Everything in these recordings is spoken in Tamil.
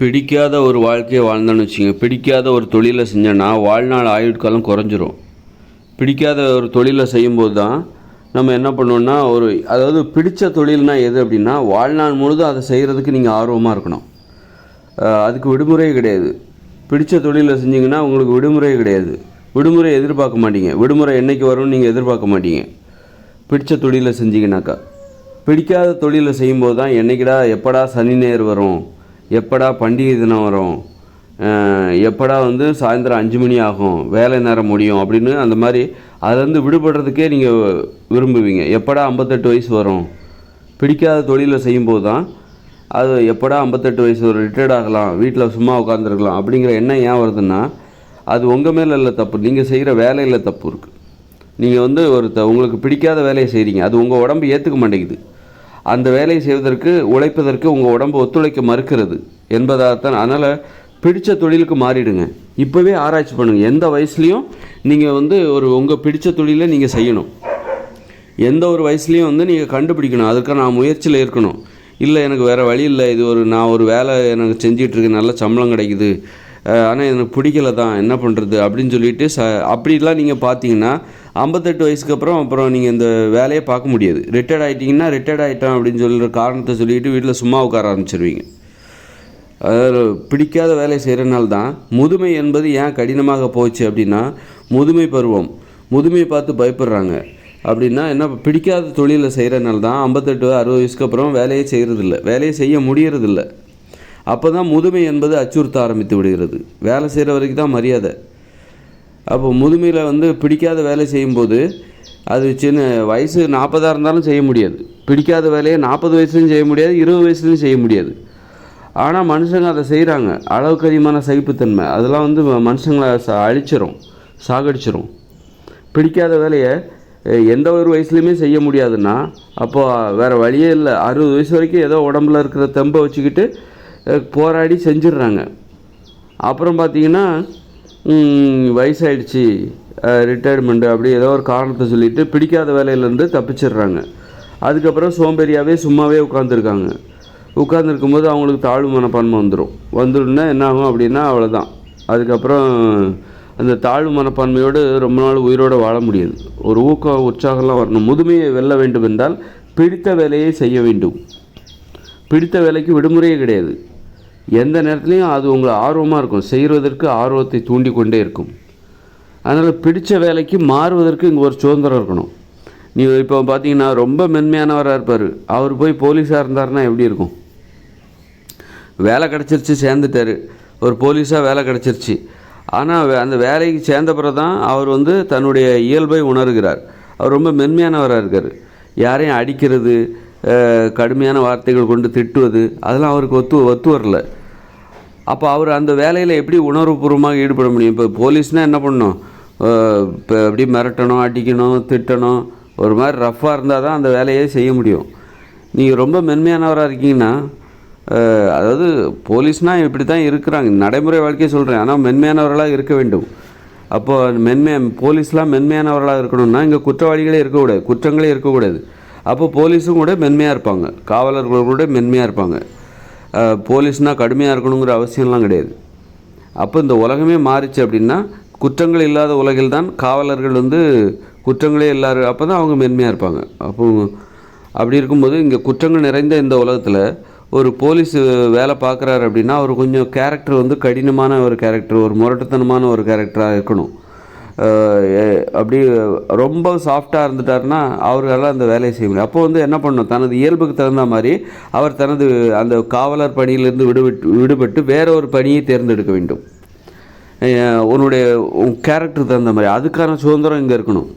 பிடிக்காத ஒரு வாழ்க்கையை வாழ்ந்தோன்னு வச்சுங்க பிடிக்காத ஒரு தொழிலை செஞ்சோன்னா வாழ்நாள் ஆயுட்காலம் குறைஞ்சிரும். பிடிக்காத ஒரு தொழிலை செய்யும்போது தான் நம்ம என்ன பண்ணுவோம்னா ஒரு அதாவது பிடித்த தொழில்னால் எது அப்படின்னா வாழ்நாள் முழுதும் அதை செய்கிறதுக்கு நீங்கள் ஆர்வமாக இருக்கணும். அதுக்கு விடுமுறையே கிடையாது. பிடித்த தொழிலை செஞ்சீங்கன்னா உங்களுக்கு விடுமுறையே கிடையாது. விடுமுறை எதிர்பார்க்க மாட்டீங்க. விடுமுறை என்றைக்கு வரும்னு நீங்கள் எதிர்பார்க்க மாட்டீங்க. பிடித்த தொழிலை செஞ்சீங்கன்னாக்கா. பிடிக்காத தொழிலை செய்யும்போது தான் என்னைக்குடா எப்படா சனி ஞாயிறு வரும்? எப்படா பண்டிகை தினம் வரும்? எப்படா வந்து சாயந்தரம் அஞ்சு மணி ஆகும்? வேலை நேரம் முடியும் அப்படின்னு அந்த மாதிரி அதுலேருந்து விடுபடுறதுக்கே நீங்கள் விரும்புவீங்க. எப்படா ஐம்பத்தெட்டு வயசு வரும்? பிடிக்காத தொழிலை செய்யும்போது தான் அது எப்படா ஐம்பத்தெட்டு வயசு ஒரு ரிட்டையர்ட் ஆகலாம் வீட்டில் சும்மா உட்காந்துருக்கலாம் அப்படிங்கிற எண்ணம் ஏன் வருதுன்னா அது உங்கள் மேலே இல்லை தப்பு. நீங்கள் செய்கிற வேலையில் தப்பு இருக்குது நீங்கள் வந்து ஒரு உங்களுக்கு பிடிக்காத வேலையை செய்கிறீங்க. அது உங்கள் உடம்பு ஏற்றுக்க மாட்டேங்குது. அந்த வேலையை செய்வதற்கு உழைப்பதற்கு உங்கள் உடம்பு ஒத்துழைக்க மறுக்கிறது என்பதாகத்தான். அதனால் பிடித்த தொழிலுக்கு மாறிடுங்க. இப்போவே ஆராய்ச்சி பண்ணுங்கள் எந்த வயசுலேயும் நீங்கள் வந்து ஒரு உங்கள் பிடித்த தொழிலை நீங்கள் செய்யணும். எந்த ஒரு வயசுலேயும் வந்து நீங்கள் கண்டுபிடிக்கணும். அதுக்காக நான் முயற்சியில் இருக்கணும். இல்லை எனக்கு வேறு வழி இல்லை. இது ஒரு நான் ஒரு வேலை எனக்கு செஞ்சிகிட்ருக்கேன் நல்ல சம்பளம் கிடைக்குது. ஆனால் எனக்கு பிடிக்கல தான் என்ன பண்ணுறது அப்படின்னு சொல்லிட்டு ச அப்படிலாம் நீங்கள் பார்த்தீங்கன்னா ஐம்பத்தெட்டு வயசுக்கு அப்புறம் அப்புறம் நீங்கள் இந்த வேலையை பார்க்க முடியாது. ரிட்டையர்ட் ஆகிட்டிங்கன்னா ரிட்டையர்ட் ஆகிட்டேன் அப்படின்னு சொல்கிற காரணத்தை சொல்லிட்டு வீட்டில் சும்மா உட்கார ஆரம்பிச்சிருவீங்க. அதாவது பிடிக்காத வேலை செய்கிறனால தான் முதுமை என்பது ஏன் கடினமாக போச்சு அப்படின்னா முதுமை பருவம். முதுமையை பார்த்து பயப்படுறாங்க. அப்படின்னா என்ன பிடிக்காத தொழிலை செய்கிறனால தான் ஐம்பத்தெட்டு அறுபது வயசுக்கு அப்புறம் வேலையே செய்கிறதில்ல வேலையை செய்ய முடியறதில்ல. அப்போ தான் முதுமை என்பது அச்சுறுத்த ஆரம்பித்து விடுகிறது. வேலை செய்கிற வரைக்கும் தான் மரியாதை. அப்போ முதுமையில் வந்து பிடிக்காத வேலை செய்யும்போது அது சின்ன வயசு நாற்பதாக இருந்தாலும் செய்ய முடியாது. பிடிக்காத வேலையை நாற்பது வயசுலையும் செய்ய முடியாது இருபது வயசுலையும் செய்ய முடியாது. ஆனால் மனுஷங்க அதை செய்கிறாங்க அளவுக்கு அதிகமான சகிப்புத்தன்மை. அதெல்லாம் வந்து மனுஷங்களை ச அழிச்சிரும் சாகடிச்சிரும். பிடிக்காத வேலையை எந்த ஒரு வயசுலையுமே செய்ய முடியாதுன்னா அப்போது வேறு வழியே இல்லை. அறுபது வயசு வரைக்கும் ஏதோ உடம்புல இருக்கிற தெம்பை வச்சுக்கிட்டு போராடி செஞ்சிடுறாங்க. அப்புறம் பார்த்திங்கன்னா வயசாயிடுச்சு. ரிட்டையர்மெண்ட்டு அப்படி ஏதோ ஒரு காரணத்தை சொல்லிட்டு பிடிக்காத வேலையிலேருந்து தப்பிச்சிடுறாங்க. அதுக்கப்புறம் சோம்பேறியாகவே சும்மாவே உட்காந்துருக்காங்க உட்காந்துருக்கும் போது அவங்களுக்கு தாழ்வு மனப்பான்மை வந்துடும் வந்துடும்னா என்ன ஆகும் அப்படின்னா அவ்வளோதான் அதுக்கப்புறம் அந்த தாழ்வு மனப்பான்மையோடு ரொம்ப நாள் உயிரோடு வாழ முடியாது. ஒரு ஊக்கம் உற்சாகம்லாம் வரணும். முதுமையை வெல்ல வேண்டும் என்றால் பிடித்த வேலையை செய்ய வேண்டும். பிடித்த வேலைக்கு விடுமுறையே கிடையாது. எந்த நேரத்துலையும் அது உங்களை ஆர்வமாக இருக்கும். செய்வதற்கு ஆர்வத்தை தூண்டி கொண்டே இருக்கும். அதனால் பிடித்த வேலைக்கு மாறுவதற்கு இங்கே ஒரு சுதந்திரம் இருக்கணும். நீ இப்போ பார்த்தீங்கன்னா ரொம்ப மென்மையானவராக இருப்பார். அவர் போய் போலீஸாக இருந்தாருன்னா எப்படி இருக்கும்? வேலை கிடச்சிருச்சு சேர்ந்துட்டாரு. ஒரு போலீஸாக வேலை கிடச்சிருச்சு. ஆனால் அந்த வேலைக்கு சேர்ந்த பிறகு தான் அவர் வந்து தன்னுடைய இயல்பை உணர்கிறார். அவர் ரொம்ப மென்மையானவராக இருக்கார். யாரையும் அடிக்கிறது கடுமையான வார்த்தைகள் கொண்டு திட்டுவது அதெல்லாம் அவருக்கு ஒத்து ஒத்து வரல. அப்போ அவர் அந்த வேலையில் எப்படி உணர்வுபூர்வமாக ஈடுபட முடியும்? இப்போ போலீஸ்னால் என்ன பண்ணணும் இப்போ எப்படி மிரட்டணும் அடிக்கணும் திட்டணும் ஒரு மாதிரி ரஃப்பாக இருந்தால் தான் அந்த வேலையே செய்ய முடியும். நீங்கள் ரொம்ப மென்மையானவராக இருக்கீங்கன்னா அதாவது போலீஸ்னால் இப்படி தான் இருக்கிறாங்க. நடைமுறை வாழ்க்கையை சொல்கிறேன் ஆனால் மென்மையானவர்களாக இருக்க வேண்டும். அப்போது மென்மையா போலீஸ்லாம் மென்மையானவர்களாக இருக்கணும்னா இங்கே குற்றவாளிகளே இருக்கக்கூடாது. குற்றங்களே இருக்கக்கூடாது. அப்போ போலீஸும் கூட மென்மையாக இருப்பாங்க. காவலர்கள் கூட மென்மையாக இருப்பாங்க. போலீஸ்னால் கடுமையாக இருக்கணுங்கிற அவசியம்லாம் கிடையாது. அப்போ இந்த உலகமே மாறிச்சு அப்படின்னா குற்றங்கள் இல்லாத உலகில் தான் காவலர்கள் வந்து குற்றங்களே எல்லாரும் அப்போ தான் அவங்க மென்மையாக இருப்பாங்க. அப்போ அப்படி இருக்கும்போது இங்கே குற்றங்கள் நிறைந்த இந்த உலகத்தில் ஒரு போலீஸ் வேலை பார்க்குறாரு அப்படின்னா அவர் கொஞ்சம் கேரக்டர் வந்து கடினமான ஒரு கேரக்டர் ஒரு முரட்டுத்தனமான ஒரு கேரக்டராக இருக்கணும். அப்படி ரொம்ப சாஃப்டாக இருந்துட்டாருன்னா அவரால் அந்த வேலையை செய்ய முடியும் அப்போ வந்து என்ன பண்ணணும்? தனது இயல்புக்கு தகுந்த மாதிரி அவர் தனது அந்த காவலர் பணியிலிருந்து விடுபட்டு விடுபட்டு வேற ஒரு பணியை தேர்ந்தெடுக்க வேண்டும். உன்னுடைய உன் கேரக்டர் தகுந்த மாதிரி. அதுக்கான சுதந்திரம் இங்கே இருக்கணும்.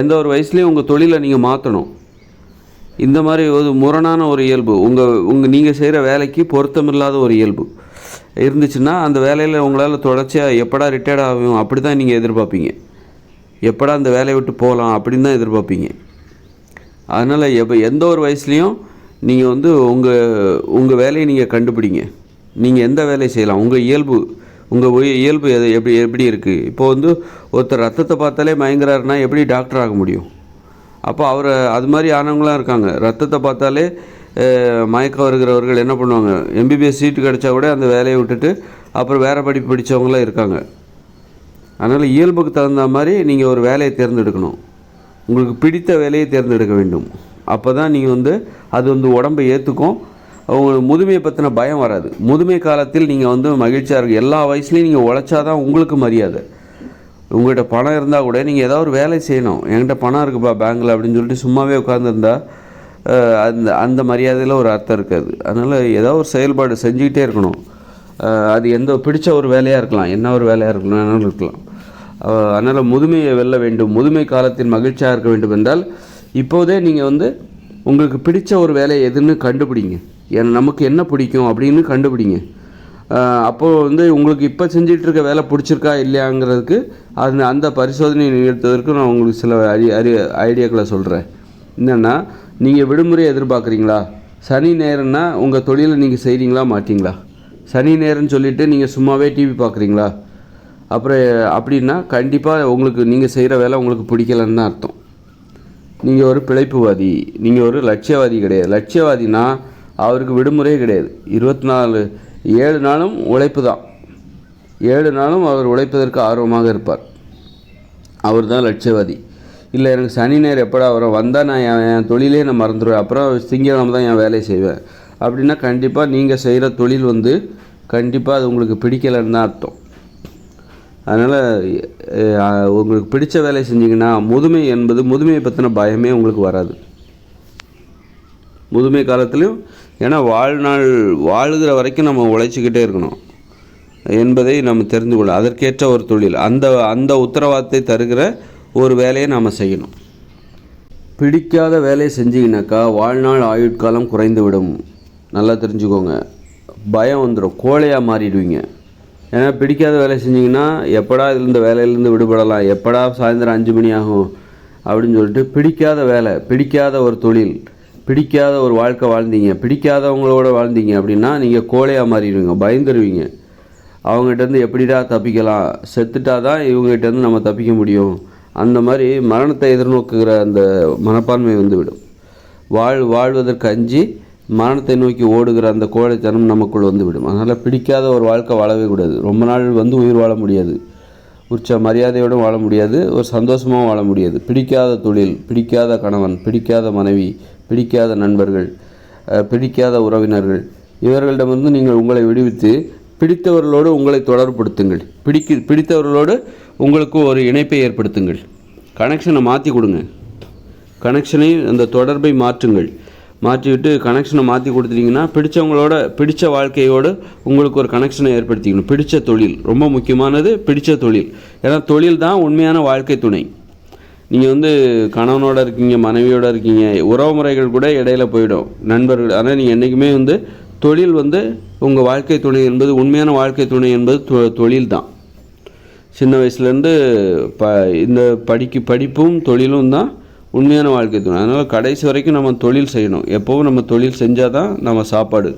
எந்த ஒரு வயசுலேயும் உங்கள் தொழிலை நீங்கள் மாற்றணும் இந்த மாதிரி ஒரு முரணான ஒரு இயல்பு. உங்கள் உங்கள் நீங்கள் செய்கிற வேலைக்கு பொருத்தமில்லாத ஒரு இயல்பு. இருந்துச்சுன்னா அந்த வேலையில் உங்களால் தொடர்ச்சியாக எப்படா ரிட்டையர்ட் ஆகும் அப்படி தான் நீங்கள் எதிர்பார்ப்பீங்க. எப்படா அந்த வேலையை விட்டு போகலாம் அப்படின்னு தான் எதிர்பார்ப்பீங்க. அதனால் எப்போ எந்த ஒரு வயசுலேயும் நீங்கள் வந்து உங்கள் உங்கள் வேலையை நீங்கள் கண்டுபிடிங்க. நீங்கள் எந்த வேலையை செய்யலாம்? உங்கள் இயல்பு உங்கள் இயல்பு எது எப்படி எப்படி இருக்குது இப்போ வந்து ஒருத்தர் ரத்தத்தை பார்த்தாலே மயங்குறாருன்னா எப்படி டாக்டர் ஆக முடியும்? அப்போ அவரை அது மாதிரி ஆனவங்களாம் இருக்காங்க. ரத்தத்தை பார்த்தாலே மயக்கம் வருகிறவர்கள் என்ன பண்ணுவாங்க? எம்பிபிஎஸ் சீட்டு கிடைச்சா கூட அந்த வேலையை விட்டுட்டு அப்புறம் வேறு படிப்பு படித்தவங்களாம் இருக்காங்க. அதனால் இயல்புக்கு தகுந்த மாதிரி நீங்கள் ஒரு வேலையை தேர்ந்தெடுக்கணும். உங்களுக்கு பிடித்த வேலையை தேர்ந்தெடுக்க வேண்டும். அப்போ தான் நீங்கள் வந்து அது வந்து உடம்பை ஏற்றுக்கும் உங்களுக்கு முதுமையை பற்றின பயம் வராது. முதுமை காலத்தில் நீங்கள் வந்து மகிழ்ச்சியாக இருக்கும் எல்லா வயசுலையும் நீங்கள் உழைச்சாதான் உங்களுக்கு மரியாதை. உங்கள்கிட்ட பணம் இருந்தால் கூட நீங்கள் ஏதாவது ஒரு வேலை செய்யணும். என்கிட்ட பணம் இருக்குப்பா பேங்க்கில் அப்படின்னு சொல்லிட்டு சும்மாவே உட்காந்துருந்தா அந்த அந்த மரியாதையில் ஒரு அர்த்தம் இருக்காது. அதனால் ஏதாவது ஒரு செயல்பாடு செஞ்சுக்கிட்டே இருக்கணும். அது எந்த பிடிச்ச ஒரு வேலையாக இருக்கலாம். என்ன ஒரு வேலையாக இருக்கணும் வேணாலும் இருக்கலாம். அதனால் முதுமையை வெல்ல வேண்டும். முதுமை காலத்தின் மகிழ்ச்சியாக இருக்க வேண்டும் என்றால் இப்போதே நீங்கள் வந்து உங்களுக்கு பிடிச்ச ஒரு வேலையை எதுன்னு கண்டுபிடிங்க. ஏன்னா நமக்கு என்ன பிடிக்கும் அப்படின்னு கண்டுபிடிங்க. அப்போது வந்து உங்களுக்கு இப்போ செஞ்சிகிட்டு இருக்க வேலை பிடிச்சிருக்கா இல்லையாங்கிறதுக்கு அந்த அந்த பரிசோதனை நிகழ்த்துவதற்கு நான் உங்களுக்கு சில அறி அறி ஐடியாக்களை சொல்கிறேன் என்னென்னா நீங்கள் விடுமுறை எதிர்பார்க்குறீங்களா? சனி நேரம்னா உங்கள் தொழிலை நீங்கள் செய்கிறீங்களா மாட்டிங்களா? சனி நேரம்னு சொல்லிவிட்டு நீங்கள் சும்மாவே டிவி பார்க்குறீங்களா? அப்புறம் அப்படின்னா கண்டிப்பாக உங்களுக்கு நீங்கள் செய்கிற வேலை உங்களுக்கு பிடிக்கலன்னு தான் அர்த்தம். நீங்கள் ஒரு பிழைப்புவாதி நீங்கள் ஒரு லட்சியவாதி கிடையாது. லட்சியவாதினா அவருக்கு விடுமுறையே கிடையாது. இருபத்தி நாலு ஏழு நாளும் உழைப்பு தான். ஏழு நாளும் அவர் உழைப்பதற்கு ஆர்வமாக இருப்பார். அவர் தான் லட்சியவாதி. இல்லை எனக்கு சனி நேரம் எப்படா வரும்? வந்தால் நான் என் என் தொழிலே நான் மறந்துடுவேன் அப்புறம் திங்கக்கிழமை தான் என் வேலையை செய்வேன். அப்படின்னா கண்டிப்பாக நீங்கள் செய்கிற தொழில் வந்து கண்டிப்பாக அது உங்களுக்கு பிடிக்கலைன்னு தான் அர்த்தம். அதனால் உங்களுக்கு பிடிச்ச வேலையை செஞ்சீங்கன்னா முதுமை என்பது முதுமையை பற்றின பயமே உங்களுக்கு வராது. முதுமை காலத்துலையும் ஏன்னா வாழ்நாள் வாழுகிற வரைக்கும் நம்ம உழைச்சிக்கிட்டே இருக்கணும். என்பதை நம்ம தெரிந்து கொள்ள அதற்கேற்ற ஒரு தொழில். அந்த அந்த உத்தரவாதத்தை தருகிற ஒரு வேலையை நாம் செய்யணும். பிடிக்காத வேலையை செஞ்சீங்கன்னாக்கா வாழ்நாள் ஆயுட்காலம் குறைந்து விடும் நல்லா தெரிஞ்சுக்கோங்க. பயம் வந்துடும் கோழையாக மாறிடுவீங்க. ஏன்னா பிடிக்காத வேலை செஞ்சீங்கன்னா எப்படா இதுலேருந்து வேலையிலேருந்து விடுபடலாம்? எப்படா சாயந்தரம் அஞ்சு மணி ஆகும்? அப்படின்னு சொல்லிட்டு பிடிக்காத வேலை பிடிக்காத ஒரு தொழில் பிடிக்காத ஒரு வாழ்க்கை வாழ்ந்தீங்க பிடிக்காதவங்களோட வாழ்ந்தீங்க அப்படின்னா நீங்கள் கோழையாக மாறிடுவீங்க. பயந்துருவீங்க. அவங்ககிட்டேருந்து எப்படிடா தப்பிக்கலாம்? செத்துட்டா தான் இவங்ககிட்டேருந்து நம்ம தப்பிக்க முடியும். அந்த மாதிரி மரணத்தை எதிர்நோக்குகிற அந்த மனப்பான்மை வந்துவிடும். வாழ் வாழ்வதற்கு அஞ்சி மரணத்தை நோக்கி ஓடுகிற அந்த கோழைத்தனம் நமக்குள் வந்துவிடும். அதனால் பிடிக்காத ஒரு வாழ்க்கை வாழவே கூடாது. ரொம்ப நாள் வந்து உயிர் வாழ முடியாது. உச்ச மரியாதையோடும் வாழ முடியாது. ஒரு சந்தோஷமாகவும் வாழ முடியாது. பிடிக்காத தொழில் பிடிக்காத கணவன் பிடிக்காத மனைவி பிடிக்காத நண்பர்கள் பிடிக்காத உறவினர்கள் இவர்களிடமிருந்து நீங்கள் உங்களை விடுவித்து பிடித்தவர்களோடு உங்களை தொடர்படுத்துங்கள் பிடிக்க பிடித்தவர்களோடு உங்களுக்கு ஒரு இணைப்பை ஏற்படுத்துங்கள். கனெக்ஷனை மாற்றி கொடுங்க. கனெக்ஷனை அந்த தொடர்பை மாற்றுங்கள். மாற்றிவிட்டு கனெக்ஷனை மாற்றி கொடுத்துட்டிங்கன்னா பிடிச்சவங்களோட பிடித்த வாழ்க்கையோடு உங்களுக்கு ஒரு கனெக்ஷனை ஏற்படுத்திக்கணும். பிடித்த தொழில் ரொம்ப முக்கியமானது பிடித்த தொழில். ஏன்னா தொழில் தான் உண்மையான வாழ்க்கை துணை. நீங்கள் வந்து கணவனோட இருக்கீங்க மனைவியோட இருக்கீங்க உறவு முறைகள் கூட இடையில போயிடும். நண்பர்கள் ஆனால் நீங்கள் என்றைக்குமே வந்து தொழில் வந்து உங்கள் வாழ்க்கை துணை என்பது உண்மையான வாழ்க்கை துணை என்பது தொ- தொழில் தான். சின்ன வயசுலேருந்து ப இந்த படிக்கு படிப்பும் தொழிலும் தான் உண்மையான வாழ்க்கை துணை. அதனால் கடைசி வரைக்கும் நம்ம தொழில் செய்யணும். எப்போவும் நம்ம தொழில் செஞ்சால் தான் நம்ம சாப்பாடு.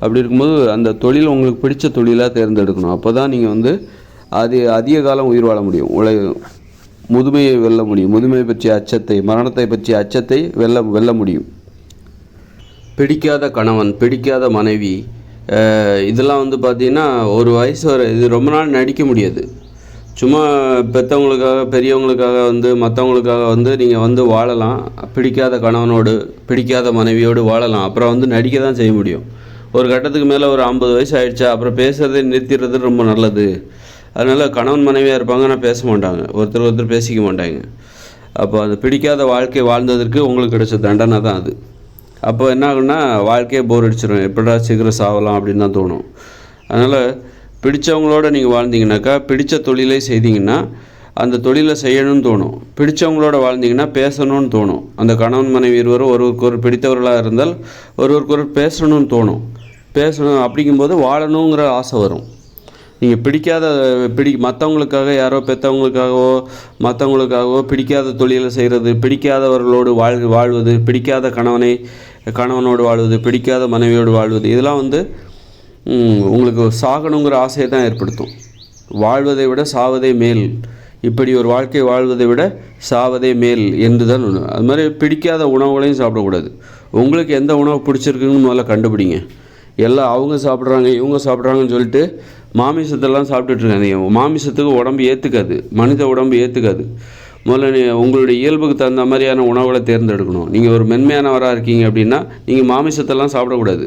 அப்படி இருக்கும்போது அந்த தொழில் உங்களுக்கு பிடிச்ச தொழிலாக தேர்ந்தெடுக்கணும். அப்போ தான் நீங்கள் வந்து அது அதிக காலம் உயிர் வாழ முடியும். உழை முதுமையை வெல்ல முடியும். முதுமையை பற்றிய அச்சத்தை மரணத்தை பற்றிய அச்சத்தை வெல்ல வெல்ல முடியும். பிடிக்காத கணவன் பிடிக்காத மனைவி இதெல்லாம் வந்து பார்த்திங்கன்னா ஒரு வயசு வரை இது ரொம்ப நாள் நடிக்க முடியாது. சும்மா பெற்றவங்களுக்காக பெரியவங்களுக்காக வந்து மற்றவங்களுக்காக வந்து நீங்கள் வந்து வாழலாம். பிடிக்காத கணவனோடு பிடிக்காத மனைவியோடு வாழலாம். அப்புறம் வந்து நடிக்க தான் செய்ய முடியும். ஒரு கட்டத்துக்கு மேலே ஒரு ஐம்பது வயசு ஆயிடுச்சா அப்புறம் பேசுகிறதே நிறுத்திடுறது ரொம்ப நல்லது. அதனால் கணவன் மனைவியாக இருப்பாங்க ஆனால் பேச மாட்டாங்க. ஒருத்தர் ஒருத்தர் பேசிக்க மாட்டாங்க. அப்போ அந்த பிடிக்காத வாழ்க்கை வாழ்ந்ததற்கு உங்களுக்கு கிடைச்ச தண்டனை தான் அது. அப்போ என்ன ஆகும்னா வாழ்க்கையே போர் அடிச்சிடும் எப்படா சீக்கிரம் சாவலாம் அப்படின்னு தான் தோணும். அதனால் பிடித்தவங்களோட நீங்கள் வாழ்ந்தீங்கன்னாக்கா பிடித்த தொழிலை செய்தீங்கன்னா அந்த தொழிலை செய்யணும்னு தோணும். பிடித்தவங்களோட வாழ்ந்தீங்கன்னா பேசணும்னு தோணும். அந்த கணவன் மனைவி இருவரும் ஒருவருக்கு ஒரு பிடித்தவர்களாக இருந்தால் ஒருவருக்கு ஒரு பேசணும்னு தோணும். பேசணும் அப்படிங்கும்போது வாழணுங்கிற ஆசை வரும். நீங்கள் பிடிக்காத பிடி மற்றவங்களுக்காக யாரோ பெற்றவங்களுக்காகவோ மற்றவங்களுக்காகவோ பிடிக்காத தொழிலை செய்கிறது பிடிக்காதவர்களோடு வாழ் வாழ்வது பிடிக்காத கணவனை கணவனோடு வாழ்வது பிடிக்காத மனைவியோடு வாழ்வது இதெல்லாம் வந்து உங்களுக்கு சாகணுங்கிற ஆசையை தான் ஏற்படுத்தும். வாழ்வதை விட சாவதே மேல். இப்படி ஒரு வாழ்க்கை வாழ்வதை விட சாவதே மேல் என்று தான் ஒன்று அது மாதிரி பிடிக்காத உணவுகளையும் சாப்பிடக்கூடாது. உங்களுக்கு எந்த உணவு பிடிச்சிருக்குன்னு முதல்ல கண்டுபிடிங்க. எல்லாம் அவங்க சாப்பிட்றாங்க இவங்க சாப்பிட்றாங்கன்னு சொல்லிட்டு மாமிசத்தெல்லாம் சாப்பிட்டுட்ருக்காங்க மாமிசத்துக்கு உடம்பு ஏற்றுக்காது மனித உடம்பு ஏற்றுக்காது முதல்ல நீ உங்களுடைய இயல்புக்கு தகுந்த மாதிரியான உணவுகளை தேர்ந்தெடுக்கணும். நீங்கள் ஒரு மென்மையானவராக இருக்கீங்க அப்படின்னா நீங்கள் மாமிசத்தெல்லாம் சாப்பிடக்கூடாது.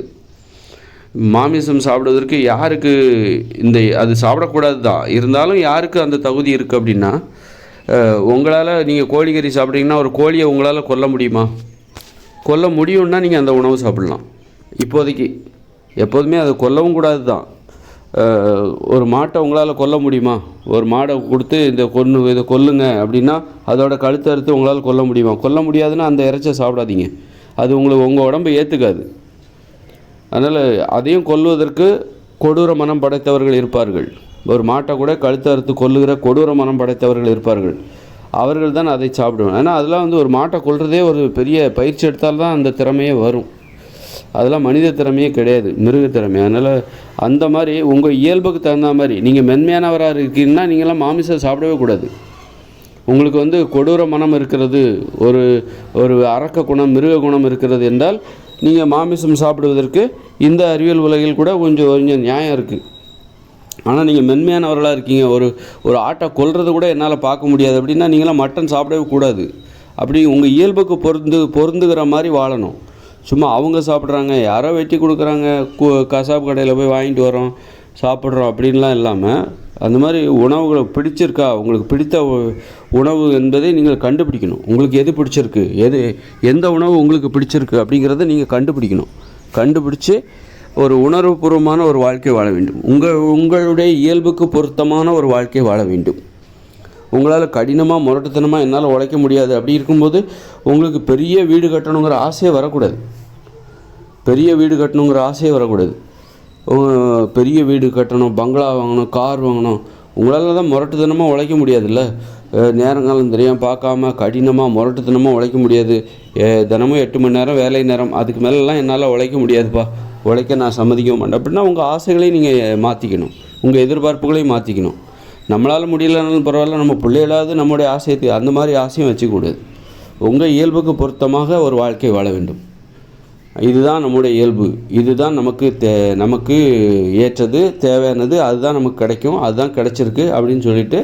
மாமிசம் சாப்பிடுவதற்கு யாருக்கு இந்த அது சாப்பிடக்கூடாது தான் இருந்தாலும் யாருக்கு அந்த தகுதி இருக்குது அப்படின்னா உங்களால் நீங்கள் கோழிக்கறி சாப்பிட்டீங்கன்னா ஒரு கோழியை உங்களால் கொல்ல முடியுமா? கொல்ல முடியும்னா நீங்கள் அந்த உணவு சாப்பிட்லாம். இப்போதைக்கு எப்போதுமே அதை கொல்லவும் கூடாது தான் ஒரு மாட்டை உங்களால் கொல்ல முடியுமா? ஒரு மாடை கொடுத்து இந்த கொன்று இதை கொல்லுங்க அப்படின்னா அதோட கழுத்தை அறுத்து உங்களால் கொல்ல முடியுமா? கொல்ல முடியாதுன்னா அந்த இறைச்சை சாப்பிடாதீங்க. அது உங்களுக்கு உங்கள் உடம்பு ஏற்றுக்காது அதனால் அதையும் கொல்வதற்கு கொடூர மனம் படைத்தவர்கள் இருப்பார்கள். ஒரு மாட்டை கூட கழுத்து அறுத்து கொல்லுகிற கொடூர மனம் படைத்தவர்கள் இருப்பார்கள். அவர்கள் தான் அதை சாப்பிடுவாங்க. ஏன்னா அதெல்லாம் வந்து ஒரு மாட்டை கொள்றதே ஒரு பெரிய பயிற்சி எடுத்தால் தான் அந்த திறமையே வரும். அதெல்லாம் மனித திறமையே கிடையாது மிருக திறமை. அதனால் அந்த மாதிரி உங்கள் இயல்புக்கு தகுந்த மாதிரி நீங்கள் மென்மையானவராக இருக்கீங்கன்னா நீங்களாம் மாமிசம் சாப்பிடவே கூடாது. உங்களுக்கு வந்து கொடூர மனம் இருக்கிறது ஒரு ஒரு அரக்க குணம் மிருக குணம் இருக்கிறது என்றால் நீங்கள் மாமிசம் சாப்பிடுவதற்கு இந்த அறிவியல் உலகில் கூட கொஞ்சம் கொஞ்சம் நியாயம் இருக்குது ஆனால் நீங்கள் மென்மையானவர்களாக இருக்கீங்க. ஒரு ஒரு ஆட்டை கொல்றது கூட என்னால் பார்க்க முடியாது. அப்படின்னா நீங்களாம் மட்டன் சாப்பிடவே கூடாது. அப்படி உங்கள் இயல்புக்கு பொருந்து பொருந்துகிற மாதிரி வாழணும். சும்மா அவங்க சாப்பிட்றாங்க யாரோ வெட்டி கொடுக்குறாங்க. கு- கசாப்பு கடையில் போய் வாங்கிட்டு வரோம் சாப்பிட்றோம் அப்படின்லாம் இல்லாமல் அந்த மாதிரி உணவுகளை பிடிச்சிருக்கா? உங்களுக்கு பிடித்த உணவு என்பதை நீங்கள் கண்டுபிடிக்கணும். உங்களுக்கு எது பிடிச்சிருக்கு? எது எந்த உணவு உங்களுக்கு பிடிச்சிருக்கு அப்படிங்கிறத நீங்கள் கண்டுபிடிக்கணும். கண்டுபிடிச்சு ஒரு உணர்வுபூர்வமான ஒரு வாழ்க்கை வாழ வேண்டும். உங்கள் உங்களுடைய இயல்புக்கு பொருத்தமான ஒரு வாழ்க்கை வாழ வேண்டும். உங்களால் கடினமாக முரட்டுத்தனமாக என்னால் உழைக்க முடியாது. அப்படி இருக்கும்போது உங்களுக்கு பெரிய வீடு கட்டணுங்கிற ஆசையே வரக்கூடாது. பெரிய வீடு கட்டணுங்கிற ஆசையே வரக்கூடாது. பெரிய வீடு கட்டணும் பங்களா வாங்கணும் கார் வாங்கணும். உங்களால் தான் முரட்டுத்தனமாக உழைக்க முடியாதுல்ல? நேரங்காலம் தெரியாமல் பார்க்காம கடினமாக முரட்டுத்தனமாக உழைக்க முடியாது. தினமும் எட்டு மணி நேரம் வேலை நேரம். அதுக்கு மேலெலாம் என்னால் உழைக்க முடியாதுப்பா. உழைக்க நான் சம்மதிக்க மாட்டேன். அப்படின்னா உங்கள் ஆசைகளையும் நீங்கள் மாற்றிக்கணும் உங்கள் எதிர்பார்ப்புகளையும் மாற்றிக்கணும் நம்மளால் முடியலனாலும் பரவாயில்ல. நம்ம பிள்ளைகளாவது நம்முடைய ஆசையை அந்த மாதிரி ஆசையும் வச்சுக்கூடாது. உங்கள் இயல்புக்கு பொருத்தமாக ஒரு வாழ்க்கை வாழ வேண்டும். இதுதான் நம்முடைய இயல்பு. இதுதான் நமக்கு தே நமக்கு ஏற்றது தேவையானது அதுதான் நமக்கு கிடைக்கும். அதுதான் கிடைச்சிருக்கு அப்படின்னு சொல்லிட்டு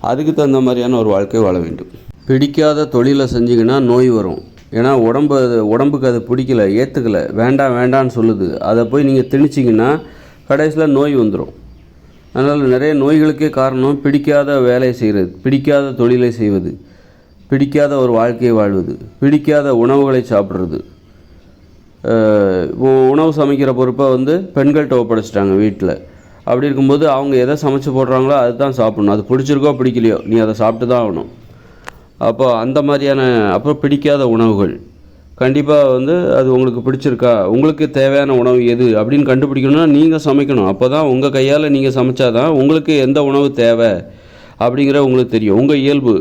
அதுக்கு தகுந்த மாதிரியான ஒரு வாழ்க்கை வாழ வேண்டும். பிடிக்காத தொழிலை செஞ்சிங்கன்னா நோய் வரும். ஏன்னா உடம்பு அது- உடம்புக்கு அது பிடிக்கல ஏற்றுக்கல வேண்டாம் வேண்டான்னு சொல்லுது. அதை போய் நீங்கள் திணிச்சிங்கன்னா கடைசியில் நோய் வந்துடும் அதனால் நிறைய நோய்களுக்கே காரணம் பிடிக்காத வேலையை செய்கிறது பிடிக்காத தொழிலை செய்வது பிடிக்காத ஒரு வாழ்க்கையை வாழ்வது பிடிக்காத உணவுகளை சாப்பிட்றது. உணவு சமைக்கிற பொறுப்பை வந்து பெண்கள்கிட்ட ஒப்படைச்சிட்டாங்க வீட்டில். அப்படி இருக்கும்போது அவங்க எதை சமைச்சு போடுறாங்களோ அதுதான் சாப்பிடணும். அது பிடிச்சிருக்கோ பிடிக்கலையோ நீ அதை சாப்பிட்டு தான் ஆகணும். அப்போ அந்த மாதிரியான அப்புறம் பிடிக்காத உணவுகள். கண்டிப்பாக வந்து அது உங்களுக்கு பிடிச்சிருக்கா உங்களுக்கு தேவையான உணவு எது அப்படின்னு கண்டுபிடிக்கணும்னா நீங்கள் சமைக்கணும். அப்போ தான் உங்கள் கையால் நீங்கள் சமைச்சா தான் உங்களுக்கு எந்த உணவு தேவை அப்படிங்கிற உங்களுக்கு தெரியும். உங்கள் இயல்பு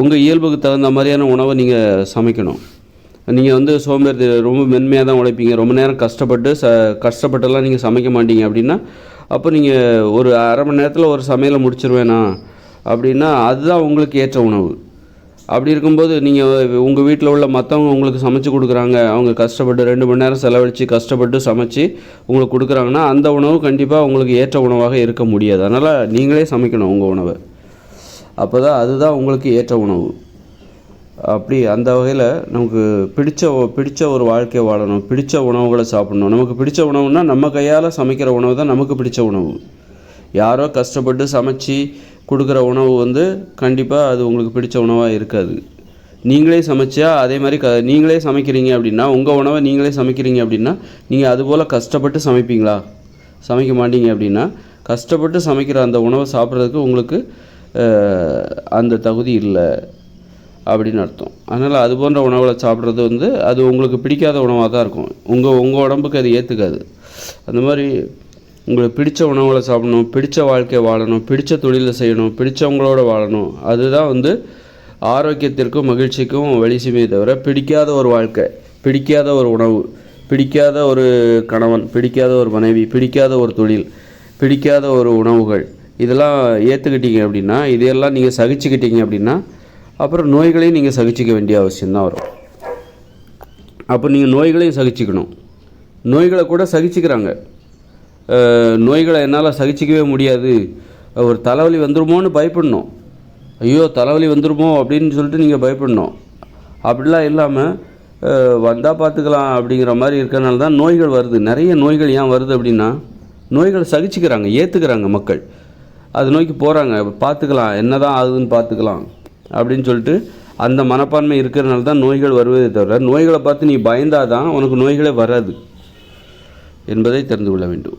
உங்கள் இயல்புக்கு தகுந்த மாதிரியான உணவை நீங்கள் சமைக்கணும். நீங்கள் வந்து சோம்பேறி ரொம்ப மென்மையாக தான் உழைப்பீங்க. ரொம்ப நேரம் கஷ்டப்பட்டு ச கஷ்டப்பட்டெல்லாம் நீங்கள் சமைக்க மாட்டீங்க அப்படின்னா அப்போ நீங்கள் ஒரு அரை மணி நேரத்தில் ஒரு சமையலை முடிச்சிருவேனா? அப்படின்னா அதுதான் உங்களுக்கு ஏற்ற உணவு. அப்படி இருக்கும்போது நீங்கள் உங்கள் வீட்டில் உள்ள மற்றவங்க உங்களுக்கு சமைச்சு கொடுக்குறாங்க. அவங்க கஷ்டப்பட்டு ரெண்டு மணி நேரம் செலவழித்து கஷ்டப்பட்டு சமைச்சு உங்களுக்கு கொடுக்குறாங்கன்னா அந்த உணவு கண்டிப்பாக உங்களுக்கு ஏற்ற உணவாக இருக்க முடியாது. அதனால் நீங்களே சமைக்கணும் உங்கள் உணவை. அப்போ தான் அதுதான் உங்களுக்கு ஏற்ற உணவு. அப்படி அந்த வகையில் நமக்கு பிடிச்ச பிடித்த பிடிச்ச ஒரு வாழ்க்கையை வாழணும். பிடிச்ச உணவுகளை சாப்பிடணும். நமக்கு பிடிச்ச உணவுனா நம்ம கையால் சமைக்கிற உணவு தான் நமக்கு பிடிச்ச உணவு. யாரோ கஷ்டப்பட்டு சமைச்சு கொடுக்குற உணவு வந்து கண்டிப்பாக அது உங்களுக்கு பிடிச்ச உணவாக இருக்காது. நீங்களே சமைச்சா அதே மாதிரி க நீங்களே சமைக்கிறீங்க அப்படின்னா உங்கள் உணவை நீங்களே சமைக்கிறீங்க அப்படின்னா நீங்கள் அதுபோல் கஷ்டப்பட்டு சமைப்பீங்களா? சமைக்க மாட்டீங்க அப்படின்னா கஷ்டப்பட்டு சமைக்கிற அந்த உணவை சாப்பிட்றதுக்கு உங்களுக்கு அந்த தகுதி இல்லை. அப்படின்னு அர்த்தம். அதனால் அது போன்ற உணவுகளை சாப்பிட்றது வந்து அது உங்களுக்கு பிடிக்காத உணவாக தான் இருக்கும். உங்கள் உங்கள் உடம்புக்கு அது ஏற்றுக்காது அந்த மாதிரி உங்களுக்கு பிடித்த உணவுகளை சாப்பிடணும் பிடித்த வாழ்க்கையை வாழணும் பிடித்த தொழிலை செய்யணும் பிடித்தவங்களோட வாழணும். அதுதான் வந்து ஆரோக்கியத்திற்கும் மகிழ்ச்சிக்கும் வழிசுமே தவிர பிடிக்காத ஒரு வாழ்க்கை பிடிக்காத ஒரு உணவு பிடிக்காத ஒரு கணவன் பிடிக்காத ஒரு மனைவி பிடிக்காத ஒரு தொழில் பிடிக்காத ஒரு உணவுகள் இதெல்லாம் ஏற்றுக்கிட்டீங்க அப்படின்னா இதையெல்லாம் நீங்கள் சகிச்சுக்கிட்டீங்க அப்படின்னா அப்புறம் நோய்களையும் நீங்கள் சகிச்சிக்க வேண்டிய அவசியம்தான் வரும். அப்போ நீங்கள் நோய்களையும் சகிச்சிக்கணும். நோய்களை கூட சகிச்சிக்கிறாங்க. நோய்களை என்னால் சகிச்சிக்கவே முடியாது. ஒரு தலைவலி வந்துருமோன்னு பயப்படணும். ஐயோ தலைவலி வந்துருமோ அப்படின்னு சொல்லிட்டு நீங்கள் பயப்படணும். அப்படிலாம் இல்லாமல் வந்தால் பார்த்துக்கலாம் அப்படிங்கிற மாதிரி இருக்கிறனால தான் நோய்கள் வருது. நிறைய நோய்கள் ஏன் வருது அப்படின்னா நோய்களை சகிச்சுக்கிறாங்க ஏற்றுக்கிறாங்க மக்கள். அது நோய்க்கு போகிறாங்க பார்த்துக்கலாம் என்ன தான் ஆகுதுன்னு பார்த்துக்கலாம் அப்படின்னு சொல்லிட்டு அந்த மனப்பான்மை இருக்கிறனால தான் நோய்கள் வருவதே தவிர நோய்களை பார்த்து நீ பயந்தாதான் உனக்கு நோய்களே வராது என்பதை தெரிந்து கொள்ள வேண்டும்.